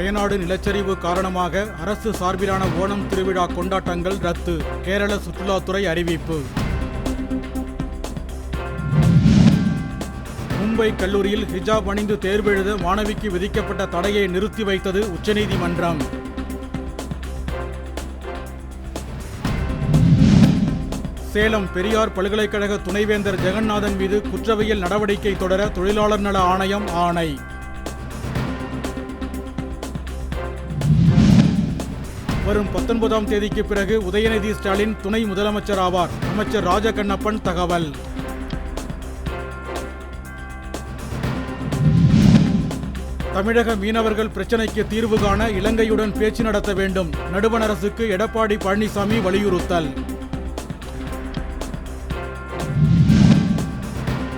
வயநாடு நிலச்சரிவு காரணமாக அரசு சார்பிலான ஓணம் திருவிழா கொண்டாட்டங்கள் ரத்து. கேரள சுற்றுலாத்துறை அறிவிப்பு. மும்பை கல்லூரியில் ஹிஜாப் அணிந்து தேர்வெழுத மாணவிக்கு விதிக்கப்பட்ட தடையை நிறுத்தி வைத்தது உச்சநீதிமன்றம். சேலம் பெரியார் பல்கலைக்கழக துணைவேந்தர் ஜெகநாதன் மீது குற்றவியல் நடவடிக்கை தொடர தொழிலாளர் நல ஆணையம் ஆணை. வரும் பத்தொன்பதாம் தேதிக்கு பிறகு உதயநிதி ஸ்டாலின் துணை முதலமைச்சர் ஆவார். அமைச்சர் ராஜகண்ணப்பன் தகவல். தமிழக மீனவர்கள் பிரச்சினைக்கு தீர்வு காண இலங்கையுடன் பேச்சு நடத்த வேண்டும். நடுவண் அரசுக்கு எடப்பாடி பழனிசாமி வலியுறுத்தல்.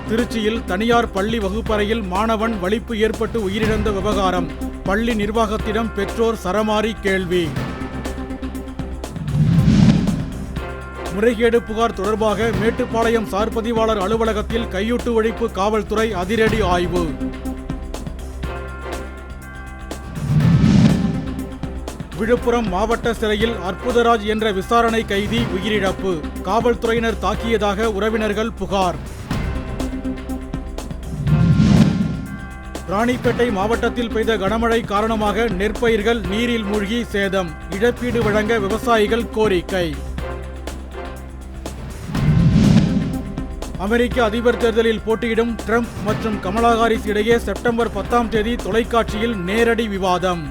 திருச்சியில் தனியார் பள்ளி வகுப்பறையில் மாணவன் வலிப்பு ஏற்பட்டு உயிரிழந்த விவகாரம். பள்ளி நிர்வாகத்திடம் பெற்றோர் சரமாரி கேள்வி. முறைகேடு புகார் தொடர்பாக மேட்டுப்பாளையம் சார் பதிவாளர் அலுவலகத்தில் கையூட்டு ஒழிப்பு காவல்துறை அதிரடி ஆய்வு. விழுப்புரம் மாவட்ட சிறையில் அற்புதராஜ் என்ற விசாரணை கைதி உயிரிழப்பு. காவல்துறையினர் தாக்கியதாக உறவினர்கள் புகார். ராணிப்பேட்டை மாவட்டத்தில் பெய்த கனமழை காரணமாக நெற்பயிர்கள் நீரில் மூழ்கி சேதம். இழப்பீடு வழங்க விவசாயிகள் கோரிக்கை. அமெரிக்க அதிபர் தேர்தலில் போட்டியிடும் ட்ரம்ப் மற்றும் கமலா ஹாரிஸ் இடையே செப்டம்பர் பத்தாம் தேதி தொலைக்காட்சியில் நேரடி விவாதம்.